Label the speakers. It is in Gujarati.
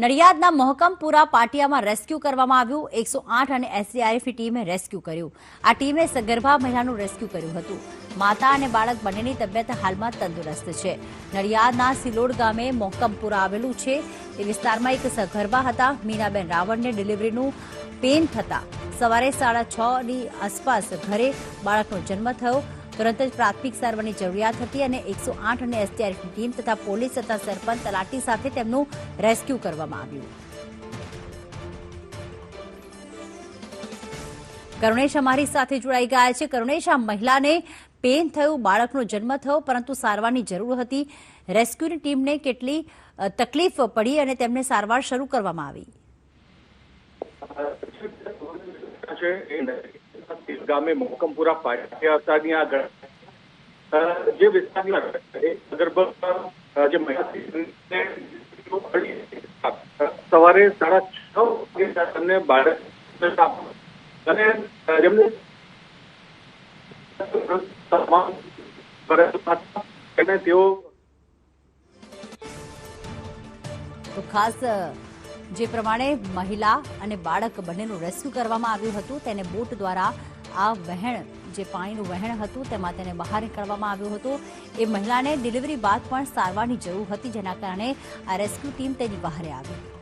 Speaker 1: નડિયાદના મોહકમપુરા પાટિયામાં રેસ્ક્યુ કરવામાં આવ્યું. એકસો આઠ અને એસડીઆરએફની ટીમે રેસ્ક્યુ કર્યું. આ ટીમે સગર્ભા મહિલાનું રેસ્ક્યુ કર્યું હતું. માતા અને બાળક બંનેની તબિયત હાલમાં તંદુરસ્ત છે. નડિયાદના સિલોડ ગામે મોહકમપુરા આવેલું છે. તે વિસ્તારમાં એક સગર્ભા હતા. મીનાબેન રાવળને ડિલિવરીનું પેન થતા સવારે સાડા છની આસપાસ ઘરે બાળકનો જન્મ થયો. તુરંત જ પ્રાથમિક સારવારની જરૂરિયાત હતી અને એકસો આઠ અને એસટીઆરએફની ટીમ તથા પોલીસ તથા સરપંચ તલાટી સાથે તેમનું રેસ્ક્યુ કરવામાં આવ્યું. કરુણેશ અમારી સાથે જોડાઈ ગયા છે. કરુણેશ, આ મહિલાને પેન થયું, બાળકનો જન્મ થયો, પરંતુ સારવારની જરૂર હતી. રેસ્ક્યુની ટીમને કેટલી તકલીફ પડી અને તેમને સારવાર શરૂ કરવામાં આવી?
Speaker 2: છે એ નદી ગામે મોકમપુરા પાટિયાની આગળ અ, જે વિસ્તારની આગળ એક ગર્ભ અ, જે મહિલા ને સવારે સાડા છ વાગે તેમને બાળક અને અ, જેમને તમામ ફરજ હતા. અને તેઓ
Speaker 1: તો ખાસ અ, જે પ્રમાણે મહિલા અને બાળક બંનેનું રેસ્ક્યુ કરવામાં આવ્યું હતું, તેને બોટ દ્વારા આ વહેણ, જે પાણીનું વહેણ હતું, તેમાં તેને બહાર નીકળવામાં આવ્યું હતું. એ મહિલાને ડિલિવરી બાદ પણ સારવારની જરૂર હતી, જેના કારણે આ રેસ્ક્યુ ટીમ તેની બહાર આવી.